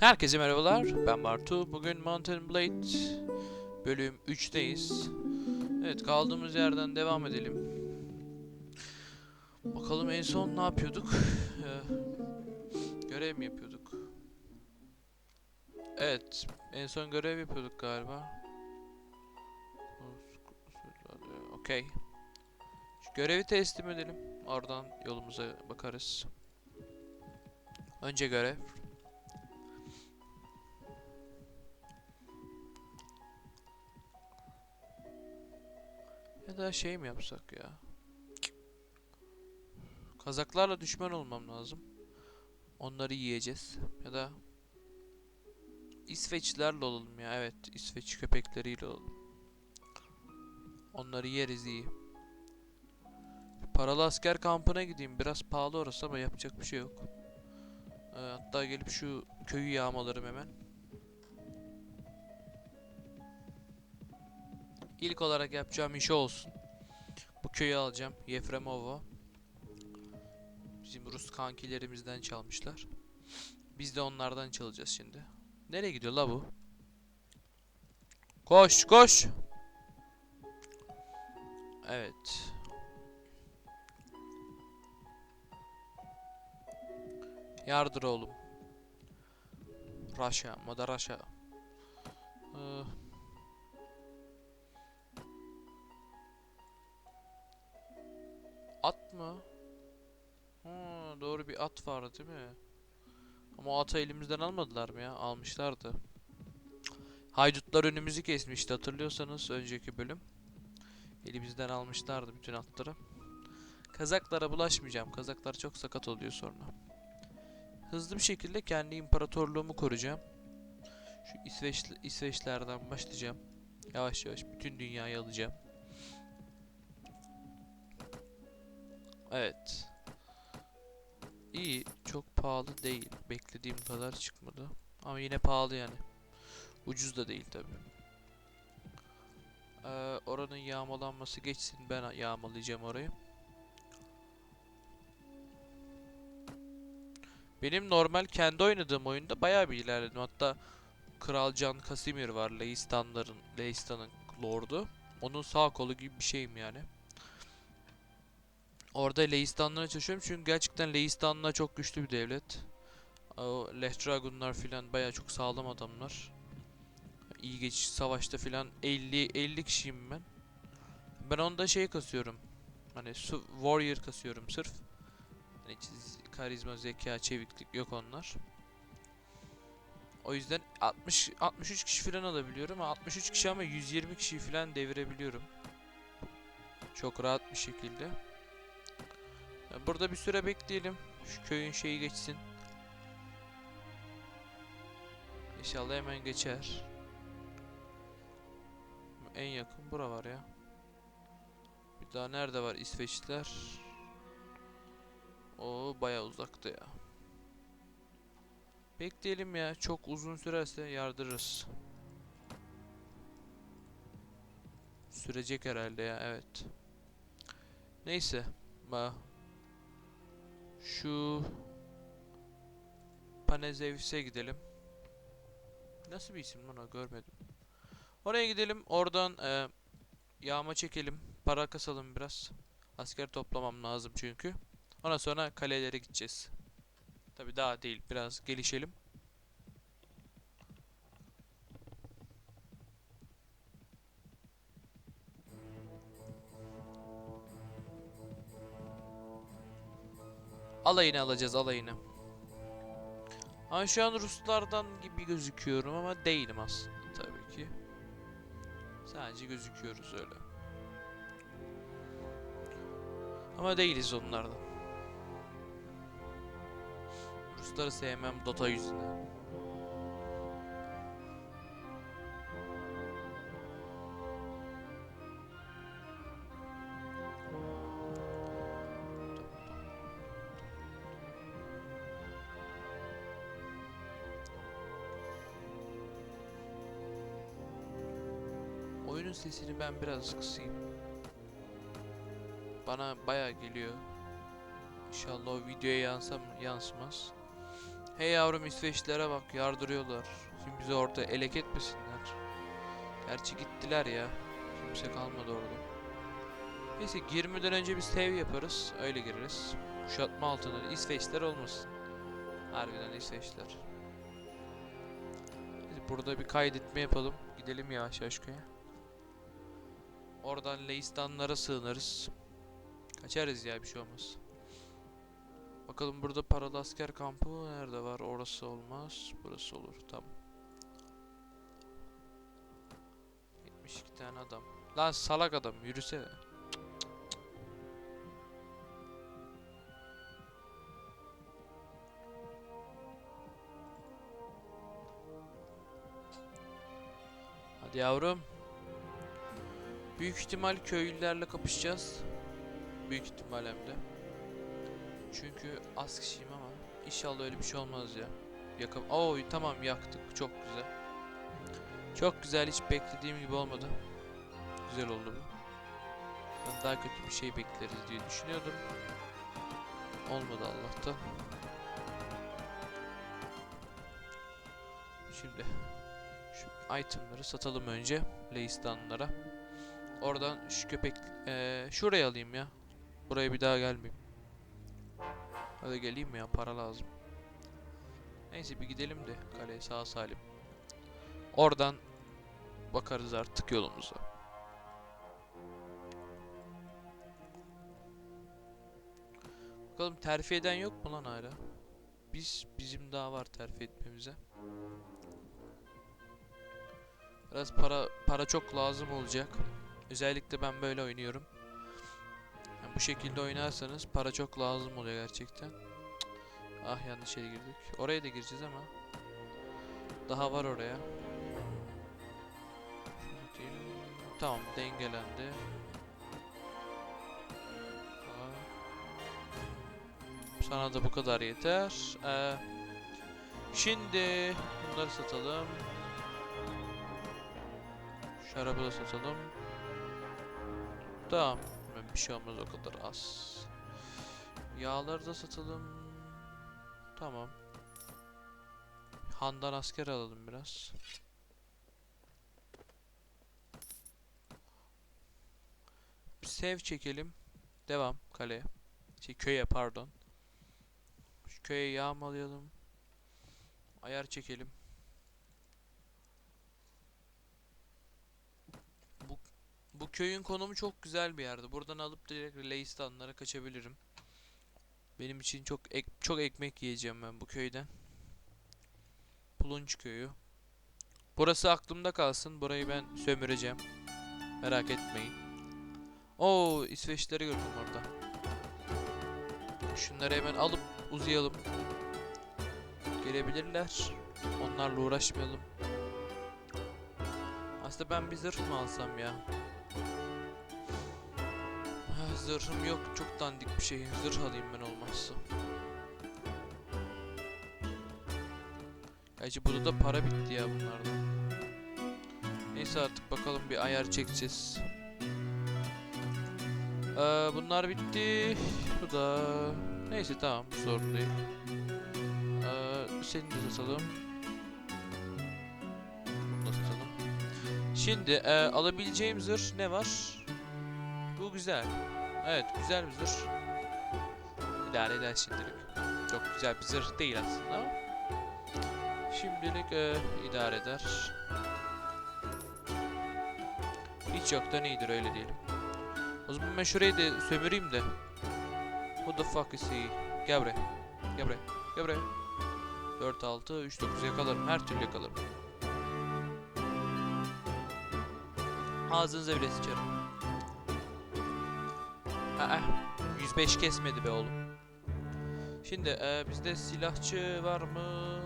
Herkese merhabalar. Ben Bartu. Bugün Mountain Blade bölüm 3'teyiz. Evet, kaldığımız yerden devam edelim. Bakalım en son ne yapıyorduk? Ee, görev mi yapıyorduk? Evet, en son görev yapıyorduk galiba. Okey. Görevi teslim edelim. Oradan yolumuza bakarız. Önce görev. Ya da şey mi yapsak ya? Kazaklarla düşman olmam lazım. Onları yiyeceğiz. Ya da İsveçlilerle olalım ya. Evet, İsveç köpekleriyle olalım. Onları yeriz iyi. Paralı asker kampına gideyim. Biraz pahalı orası ama yapacak bir şey yok. Ee, hatta gelip şu köyü yağmalarım hemen. İlk olarak yapacağım iş olsun. Bu köyü alacağım. Yefremovo. Bizim Rus kankilerimizden çalmışlar. Biz de onlardan çalacağız şimdi. Nereye gidiyor la bu? Koş koş. Evet. Yardır oğlum. Raşa, Moda mı? Ha, doğru bir at vardı değil mi? Ama o atı elimizden almadılar mı ya? Almışlardı. Haydutlar önümüzü kesmişti hatırlıyorsanız önceki bölüm. Elimizden almışlardı bütün atları. Kazaklara bulaşmayacağım. Kazaklar çok sakat oluyor sonra. Hızlı bir şekilde kendi imparatorluğumu koruyacağım. Şu İsveç İsveçlerden başlayacağım. Yavaş yavaş bütün dünyayı alacağım. Evet. İyi. Çok pahalı değil. Beklediğim kadar çıkmadı. Ama yine pahalı yani. Ucuz da değil tabi. Ee, oranın yağmalanması geçsin. Ben yağmalayacağım orayı. Benim normal kendi oynadığım oyunda bayağı bir ilerledim. Hatta Kral Can Kasimir var. Leistanların, Leistan'ın lordu. Onun sağ kolu gibi bir şeyim yani. Orada Leistanlara çalışıyorum çünkü gerçekten Leistanlar çok güçlü bir devlet. O Leh Dragonlar filan bayağı çok sağlam adamlar. İyi geç savaşta filan 50 50 kişiyim ben. Ben onda şey kasıyorum. Hani su, warrior kasıyorum sırf. Hani karizma, zeka, çeviklik yok onlar. O yüzden 60 63 kişi filan alabiliyorum. 63 kişi ama 120 kişi filan devirebiliyorum. Çok rahat bir şekilde. Burada bir süre bekleyelim. Şu köyün şeyi geçsin. İnşallah hemen geçer. En yakın bura var ya. Bir daha nerede var İsveçliler? O bayağı uzakta ya. Bekleyelim ya. Çok uzun sürerse yardırırız. Sürecek herhalde ya evet. Neyse. Ba şu Panezevs'e gidelim. Nasıl bir isim lan görmedim. Oraya gidelim. Oradan e, yağma çekelim. Para kasalım biraz. Asker toplamam lazım çünkü. Ondan sonra kalelere gideceğiz. Tabi daha değil. Biraz gelişelim. Alayını alacağız alayını. Ama şu an Ruslardan gibi gözüküyorum ama değilim aslında tabii ki. Sadece gözüküyoruz öyle. Ama değiliz onlardan. Rusları sevmem Dota yüzünden. Oyunun sesini ben biraz kısayım. Bana baya geliyor. İnşallah o videoya yansam yansımaz. Hey yavrum İsveçlilere bak yardırıyorlar. Şimdi bizi orada elek etmesinler. Gerçi gittiler ya. Kimse kalmadı orada. Neyse girmeden önce bir save yaparız. Öyle gireriz. Kuşatma altında İsveçler olmasın. Harbiden İsveçler. Burada bir kaydetme yapalım. Gidelim yavaş yavaş köye. Oradan Leistanlara sığınırız. Kaçarız ya bir şey olmaz. Bakalım burada paralı asker kampı nerede var? Orası olmaz. Burası olur. Tamam. 72 tane adam. Lan salak adam yürüsene. Hadi yavrum. Büyük ihtimal köylülerle kapışacağız. Büyük ihtimal hem de. Çünkü az kişiyim ama inşallah öyle bir şey olmaz ya. Yakam. Oo tamam yaktık. Çok güzel. Çok güzel hiç beklediğim gibi olmadı. Güzel oldu bu. Ben daha kötü bir şey bekleriz diye düşünüyordum. Olmadı Allah'tan. Şimdi şu itemları satalım önce Leistanlara. Oradan şu köpek eee şuraya alayım ya. Buraya bir daha gelmeyeyim. Hadi geleyim ya para lazım. Neyse bir gidelim de kaleye sağ salim. Oradan bakarız artık yolumuza. Bakalım terfi eden yok mu lan hala? Biz bizim daha var terfi etmemize. Biraz para para çok lazım olacak. Özellikle ben böyle oynuyorum. Yani bu şekilde oynarsanız para çok lazım oluyor gerçekten. Ah yanlış yere girdik. Oraya da gireceğiz ama. Daha var oraya. Tamam dengelendi. Sana da bu kadar yeter. Ee, şimdi bunları satalım. Şarabı da satalım. Ben bir şey olmaz o kadar az. Yağları da satalım. Tamam. Handan asker alalım biraz. Bir Save çekelim. Devam kaleye. Şey köye pardon. Şu köye yağmalayalım. Ayar çekelim. Bu bu köyün konumu çok güzel bir yerde. Buradan alıp direkt Leistanlara kaçabilirim. Benim için çok ek, çok ekmek yiyeceğim ben bu köyden. Pulunç köyü. Burası aklımda kalsın. Burayı ben sömüreceğim. Merak etmeyin. Oo, İsveçleri gördüm orada. Şunları hemen alıp uzayalım. Gelebilirler. Onlarla uğraşmayalım. Aslında ben bir zırh mı alsam ya? Zırhım yok. Çok dandik bir şey. Zırh alayım ben olmazsa. Gerçi burada da para bitti ya bunlardan. Neyse artık bakalım bir ayar çekeceğiz. Ee, bunlar bitti. Bu da... Neyse tamam bu sorun değil. Ee, seni de satalım. Bunu da satalım. Şimdi e, alabileceğim zırh ne var? Bu güzel. Evet güzel bir zırh. İdare eder şimdilik. Çok güzel bir zırh değil aslında. Şimdilik e, idare eder. Hiç yoktan iyidir öyle diyelim. O zaman ben şurayı da sömüreyim de. Who the fuck is he? Gel buraya. Gel buraya. Gel buraya. 4 6 3 9 yakalarım. Her türlü yakalarım. Ağzınıza bile sıçarım. Aa, 105 kesmedi be oğlum. Şimdi e, bizde silahçı var mı?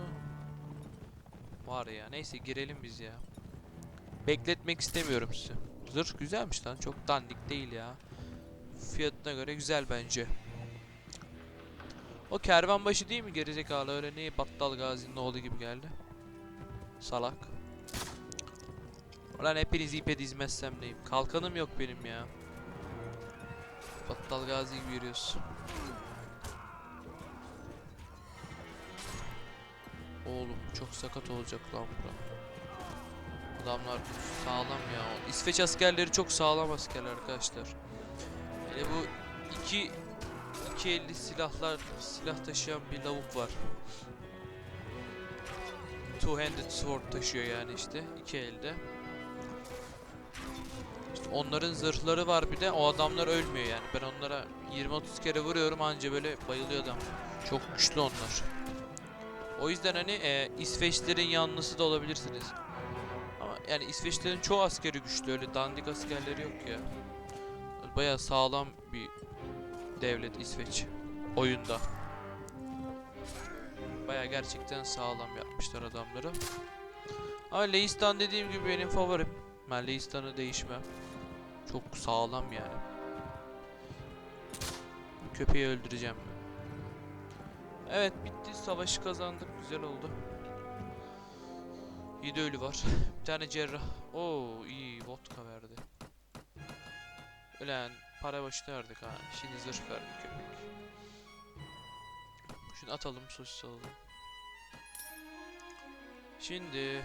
Var ya. Neyse girelim biz ya. Bekletmek istemiyorum sizi. Zırh güzelmiş lan. Çok dandik değil ya. Fiyatına göre güzel bence. O kervanbaşı değil mi gerizekalı öyle ne battal gazinin oğlu gibi geldi. Salak. Ulan hepinizi ipe dizmezsem neyim. Kalkanım yok benim ya. Battal gazi gibi yürüyorsun. Oğlum çok sakat olacak lan bura. Adamlar sağlam ya. İsveç askerleri çok sağlam askerler arkadaşlar. Hele bu iki iki elli silahlar silah taşıyan bir lavuk var. Two-handed sword taşıyor yani işte iki elde. Onların zırhları var bir de o adamlar ölmüyor yani. Ben onlara 20-30 kere vuruyorum anca böyle bayılıyor adam. Çok güçlü onlar. O yüzden hani e, İsveçlerin yanlısı da olabilirsiniz. Ama yani İsveçlerin çoğu askeri güçlü öyle dandik askerleri yok ya. Baya sağlam bir devlet İsveç oyunda. Baya gerçekten sağlam yapmışlar adamları. Ama Leistan dediğim gibi benim favorim. Ben Leistan'ı değişmem. Çok sağlam yani. Köpeği öldüreceğim. Evet bitti. Savaşı kazandık. Güzel oldu. 7 ölü var. Bir tane cerrah. Oo iyi vodka verdi. Ulan para başına verdik ha. Şimdi zırh verdi köpek. Şunu atalım sosis alalım. Şimdi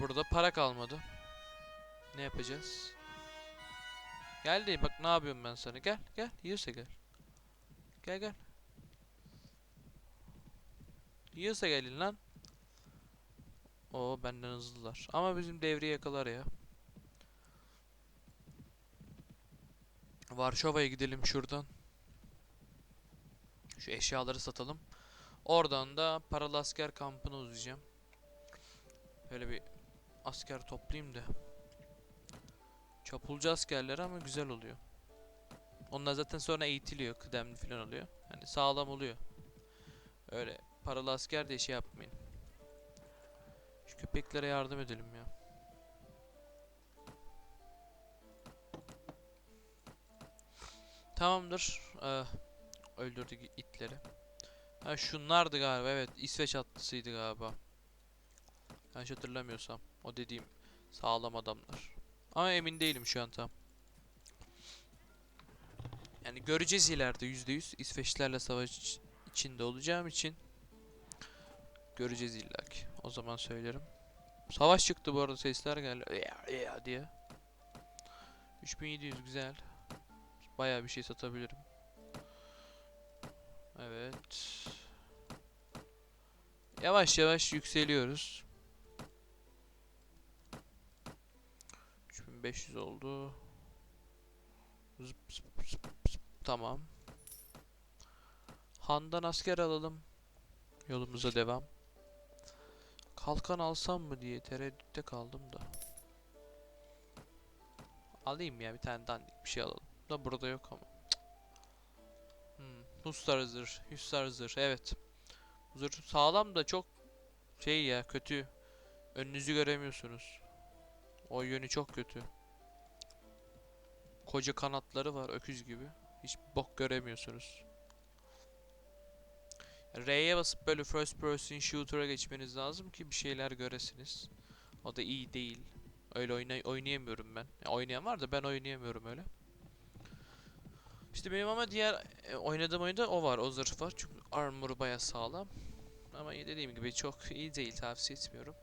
Burada para kalmadı. Ne yapacağız? Gel de bak ne yapıyorum ben sana. Gel gel yiyorsa gel. Gel gel. Yiyorsa gelin lan. O benden hızlılar. Ama bizim devri yakalar ya. Varşova'ya gidelim şuradan. Şu eşyaları satalım. Oradan da paralı asker kampına uzayacağım. Böyle bir asker toplayayım da. Çapulcu askerler ama güzel oluyor. Onlar zaten sonra eğitiliyor, kıdemli falan oluyor. Hani sağlam oluyor. Öyle paralı asker diye şey yapmayın. Şu köpeklere yardım edelim ya. Tamamdır. Ee, öldürdük itleri. Ha şunlardı galiba. Evet, İsveç atlısıydı galiba. Yanlış hatırlamıyorsam. O dediğim sağlam adamlar. Ama emin değilim şu an tam. Yani göreceğiz ileride %100 İsveçlerle savaş iç- içinde olacağım için göreceğiz illaki. O zaman söylerim. Savaş çıktı bu arada sesler geldi. Ya, diye. 3700 güzel. Bayağı bir şey satabilirim. Evet. Yavaş yavaş yükseliyoruz. 3500 oldu. Zıp zıp zıp zıp. Tamam. Handan asker alalım. Yolumuza devam. Kalkan alsam mı diye tereddütte kaldım da. Alayım ya bir tane dandik bir şey alalım. Da burada yok ama. Cık. Hmm. Husar zırh. Husar zırh. Evet. Zırh sağlam da çok şey ya kötü. Önünüzü göremiyorsunuz. O yönü çok kötü. Koca kanatları var öküz gibi. Hiç bok göremiyorsunuz. R'ye basıp böyle first person shooter'a geçmeniz lazım ki bir şeyler göresiniz. O da iyi değil. Öyle oynay oynayamıyorum ben. Ya oynayan var da ben oynayamıyorum öyle. İşte benim ama diğer e, oynadığım oyunda o var, o zırh var. Çünkü armor'u baya sağlam. Ama dediğim gibi çok iyi değil, tavsiye etmiyorum.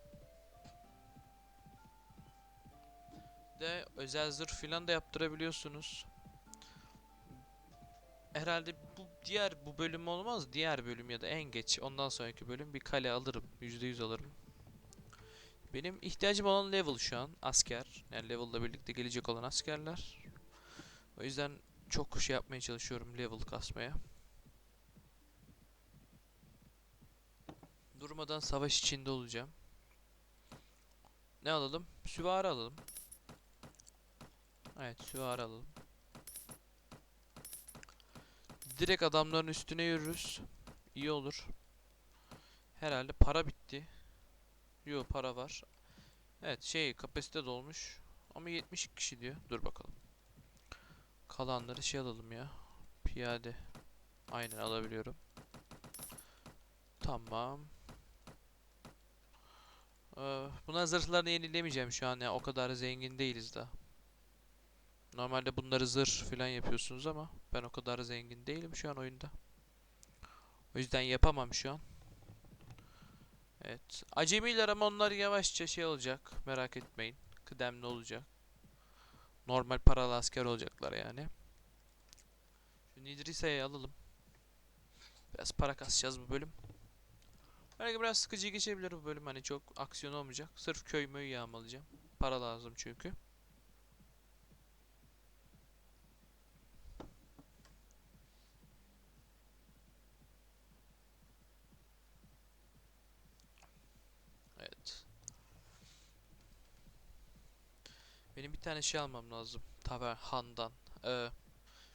De özel zırh filan da yaptırabiliyorsunuz. Herhalde bu diğer bu bölüm olmaz. Diğer bölüm ya da en geç ondan sonraki bölüm bir kale alırım. %100 alırım. Benim ihtiyacım olan level şu an asker. Yani level'la birlikte gelecek olan askerler. O yüzden çok şey yapmaya çalışıyorum level kasmaya. Durmadan savaş içinde olacağım. Ne alalım? Süvari alalım. Evet süvari alalım. Direkt adamların üstüne yürürüz. İyi olur. Herhalde para bitti. Yo para var. Evet şey kapasite dolmuş. Ama 70 kişi diyor. Dur bakalım. Kalanları şey alalım ya. Piyade. Aynen alabiliyorum. Tamam. Ee, buna zırhlarını yenilemeyeceğim şu an ya. O kadar zengin değiliz daha. Normalde bunları zırh falan yapıyorsunuz ama ben o kadar zengin değilim şu an oyunda. O yüzden yapamam şu an. Evet. Acemiler ama onlar yavaşça şey olacak. Merak etmeyin. Kıdemli olacak. Normal paralı asker olacaklar yani. Şu Nidrise'yi alalım. Biraz para kasacağız bu bölüm. Belki biraz sıkıcı geçebilir bu bölüm. Hani çok aksiyon olmayacak. Sırf köy möy yağmalayacağım. Para lazım çünkü. Evet. Benim bir tane şey almam lazım. Taber Han'dan. Ee,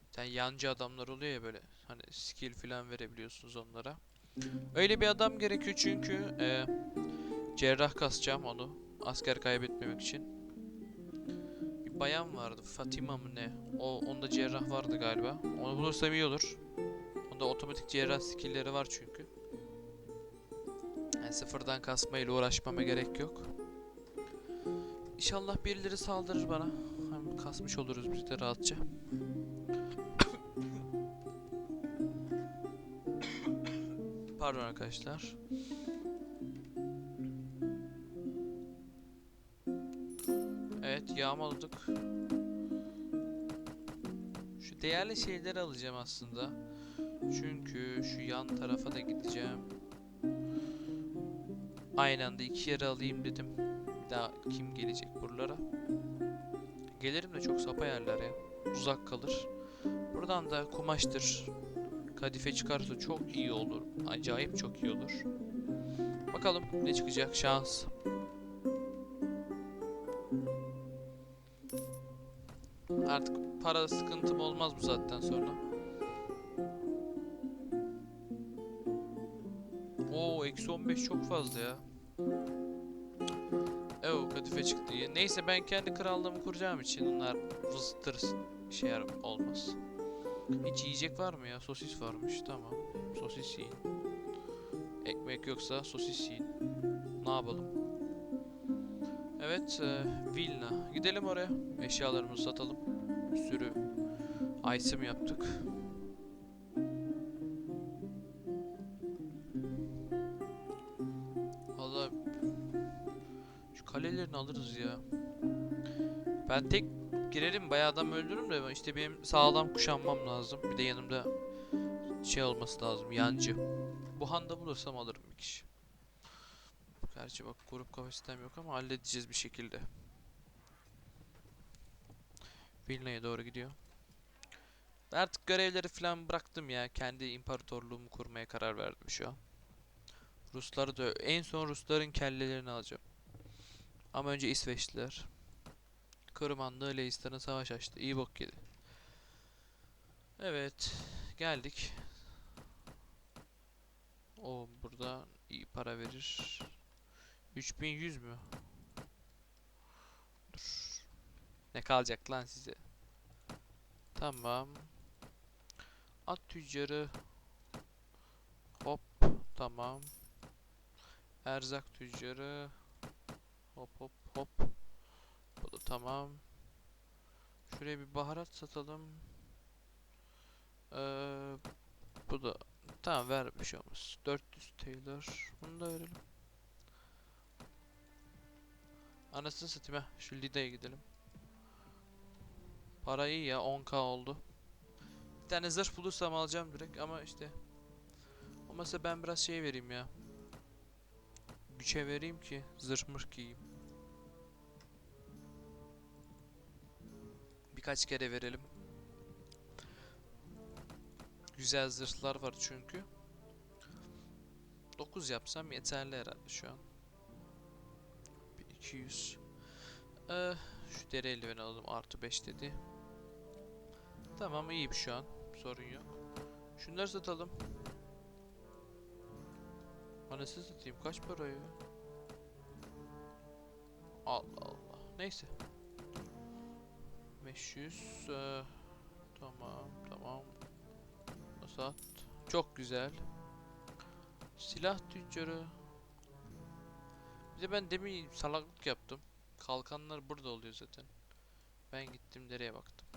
bir tane yancı adamlar oluyor ya böyle. Hani skill falan verebiliyorsunuz onlara. Öyle bir adam gerekiyor çünkü e, cerrah kasacağım onu. Asker kaybetmemek için. Bir bayan vardı. Fatima mı ne? O onda cerrah vardı galiba. Onu bulursam iyi olur. Onda otomatik cerrah skill'leri var çünkü. Yani sıfırdan kasmayla uğraşmama gerek yok. İnşallah birileri saldırır bana. Hem kasmış oluruz biz de rahatça. Pardon arkadaşlar. Evet yağmaladık. Şu değerli şeyleri alacağım aslında. Çünkü şu yan tarafa da gideceğim. Aynı anda iki yere alayım dedim. Daha kim gelecek buralara? Gelirim de çok sapa yerler ya. Uzak kalır. Buradan da kumaştır. Kadife çıkarsa çok iyi olur. Acayip çok iyi olur. Bakalım ne çıkacak şans. Artık para sıkıntım olmaz bu saatten sonra. Oo eksi 15 çok fazla ya. Evet kadife çıktı. Neyse ben kendi krallığımı kuracağım için onlar vızıtır şey olmaz. Hiç yiyecek var mı ya? Sosis varmış. Tamam. Sosis yiyin. Ekmek yoksa sosis yiyin. Ne yapalım? Evet, e, Vilna. Gidelim oraya. Eşyalarımızı satalım. Bir sürü item yaptık. Alırız ya. Ben tek girerim bayağı adam öldürürüm de işte benim sağlam kuşanmam lazım. Bir de yanımda şey olması lazım yancı. Bu handa bulursam alırım bir kişi. Gerçi bak grup kapasitem yok ama halledeceğiz bir şekilde. Vilna'ya doğru gidiyor. Artık görevleri falan bıraktım ya. Kendi imparatorluğumu kurmaya karar verdim şu an. Rusları da en son Rusların kellelerini alacağım. Ama önce İsveçliler. Kırım Hanlığı Leistan'a savaş açtı. İyi bok yedi. Evet. Geldik. O burada iyi para verir. 3100 mü? Dur. Ne kalacak lan size? Tamam. At tüccarı. Hop. Tamam. Erzak tüccarı. Hop hop hop. Bu da tamam. Şuraya bir baharat satalım. Ee, bu da tamam ver bir şey olmaz. 400 Taylor. Bunu da verelim. Anasını satayım ha. Şu Lida'ya gidelim. Para iyi ya 10k oldu. Bir tane zırh bulursam alacağım direkt ama işte. Olmasa ben biraz şey vereyim ya. Güçe vereyim ki zırh mırh giyeyim. Birkaç kere verelim. Güzel zırhlar var çünkü. 9 yapsam yeterli herhalde şu an. Bir 200. Ee, şu deri eldiveni alalım. Artı 5 dedi. Tamam iyiyim şu an. Sorun yok. Şunları satalım. Anasını satayım. Kaç para ya? Allah Allah. Neyse. 500. ee, tamam tamam. Sat. Çok güzel. Silah tüccarı. Bir de ben demin salaklık yaptım. Kalkanlar burada oluyor zaten. Ben gittim nereye baktım.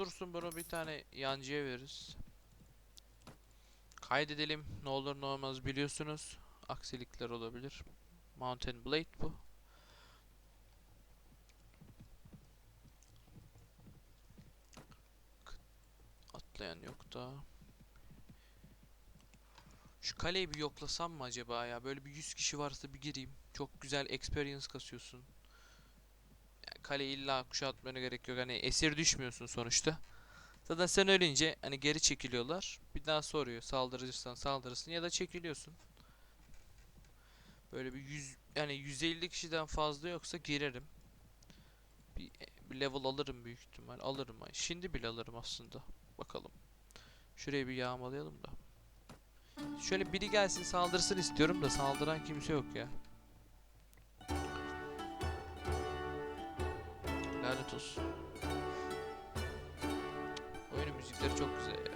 dursun bunu bir tane yancıya veririz. Kaydedelim. Ne olur ne olmaz biliyorsunuz. Aksilikler olabilir. Mountain Blade bu. K- Atlayan yok da. Şu kaleyi bir yoklasam mı acaba ya? Böyle bir 100 kişi varsa bir gireyim. Çok güzel experience kasıyorsun. Yani kaleyi illa kuşatmana gerek yok. Hani esir düşmüyorsun sonuçta. Zaten sen ölünce hani geri çekiliyorlar. Bir daha soruyor. Saldırırsan saldırırsın ya da çekiliyorsun. Böyle bir 100 yani 150 kişiden fazla yoksa girerim. Bir, bir level alırım büyük ihtimal. Alırım. Şimdi bile alırım aslında. Bakalım. Şurayı bir yağmalayalım da. Şöyle biri gelsin saldırsın istiyorum da saldıran kimse yok ya. Lanet olsun. Oyunun müzikleri çok güzel ya.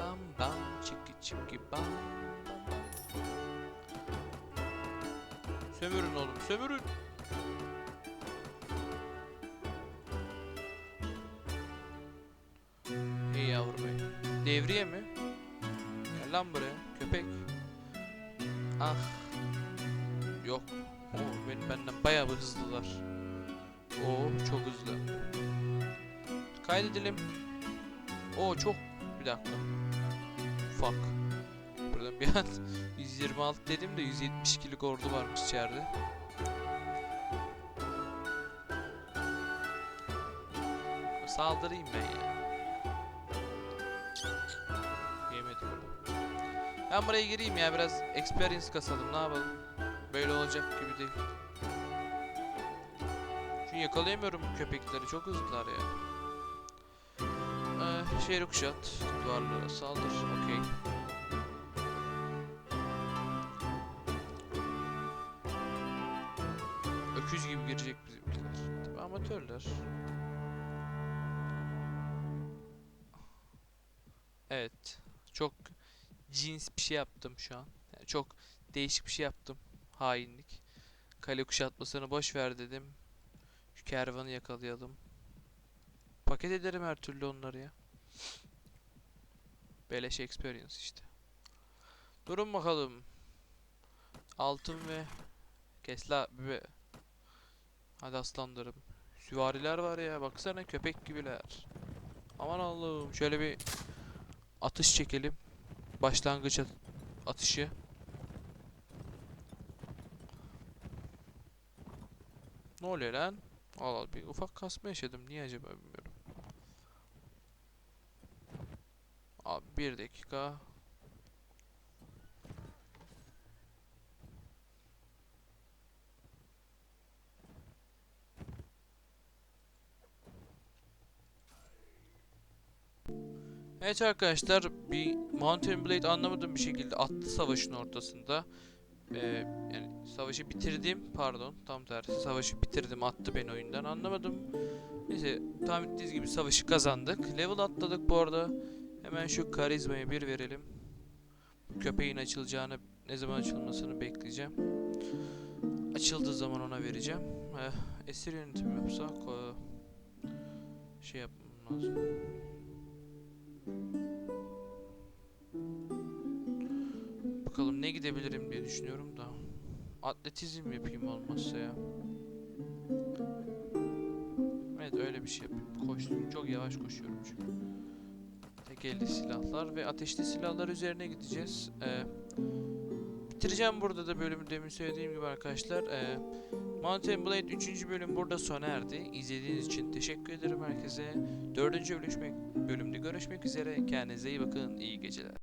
Bam bam çiki çiki bam bam. Sömürün oğlum sömürün. Hey yavrum. Devriye mi? Lan buraya köpek. Ah. Yok. Oo, benim benden bayağı bir hızlılar. Oo çok hızlı. Kaydedelim. Oo çok bir dakika. Fuck. Buradan bir an 126 dedim de 172'lik ordu varmış içeride. Saldırayım ben ya. Ben buraya gireyim ya biraz experience kasalım ne yapalım. Böyle olacak gibi değil. Çünkü yakalayamıyorum köpekleri çok hızlılar ya. Ee, şehri kuşat. Duvarlara saldır. Okey. Öküz gibi girecek bizimkiler. Tabii amatörler. Evet. Cins bir şey yaptım şu an. Yani çok değişik bir şey yaptım. Hainlik. Kale kuşatmasını boş ver dedim. Şu kervanı yakalayalım. Paket ederim her türlü onları ya. Beleş experience işte. Durun bakalım. Altın ve kesla be. Hadi aslanlarım. Süvariler var ya baksana köpek gibiler. Aman Allah'ım şöyle bir atış çekelim. Başlangıç at- atışı. Ne oluyor lan? Allah Allah, bir ufak kasma yaşadım. Niye acaba bilmiyorum. Abi bir dakika. Evet arkadaşlar bir Mountain Blade anlamadığım bir şekilde attı savaşın ortasında. Ee, yani savaşı bitirdim pardon tam tersi savaşı bitirdim attı beni oyundan anlamadım. Neyse tahmin ettiğiniz gibi savaşı kazandık. Level atladık bu arada. Hemen şu karizmayı bir verelim. Köpeğin açılacağını ne zaman açılmasını bekleyeceğim. Açıldığı zaman ona vereceğim. Eh, esir yönetimi yapsak şey yapmam lazım. Bakalım ne gidebilirim diye düşünüyorum da. Atletizm yapayım olmazsa ya. Evet öyle bir şey yapayım. Koştum. Çok yavaş koşuyorum çünkü. Tek elde silahlar ve ateşli silahlar üzerine gideceğiz. Ee, bitireceğim burada da bölümü demin söylediğim gibi arkadaşlar. Ee, Mountain Blade 3. bölüm burada sona erdi. İzlediğiniz için teşekkür ederim herkese. 4. bölüşmek, bölümde görüşmek üzere. Kendinize iyi bakın. İyi geceler.